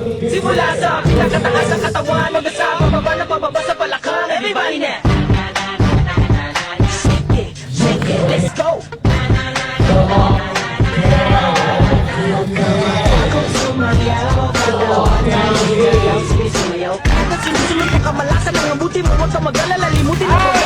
Simula sa pinakataas ng katawan Hanggang sa pababa na pababa sa palakang Everybody now Shake it, shake it, let's go sumayaw, katawan na hihiyaw Sige sumayaw Kahit sinusunod mo kamalasan Ang mabuti mo, huwag kang mag-alala Limutin ang Ako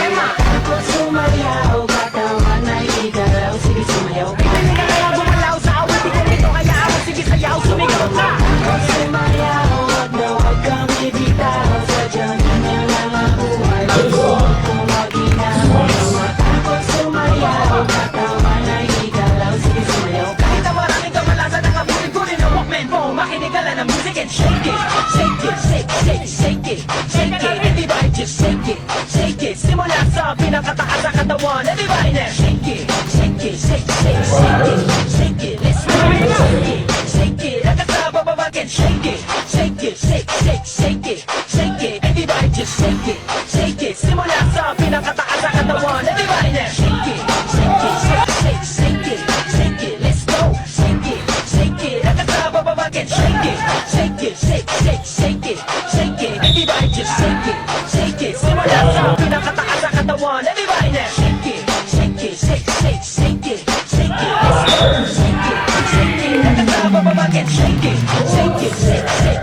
Lang ng music and shake it Shake it, shake, shake, shake it Shake it, everybody just shake it Shake it, simula sa pinakataas sa katawan Everybody now shake it Shake it, shake, shake, shake it Shake it, let's Shake it, shake it Hanggang sa bababa can shake it Shake it, shake, shake, shake it Shake it, everybody just shake it Shake it, simula sa pinakataas sa katawan Shake it, shake, shake, shake it Shake it, everybody just shake it Shake it, simula sa pinakataas sa katawan Everybody now shake it Shake it, shake, shake, shake it Shake it, Shake it, shake it sa bababa can shake it Shake it, shake Shake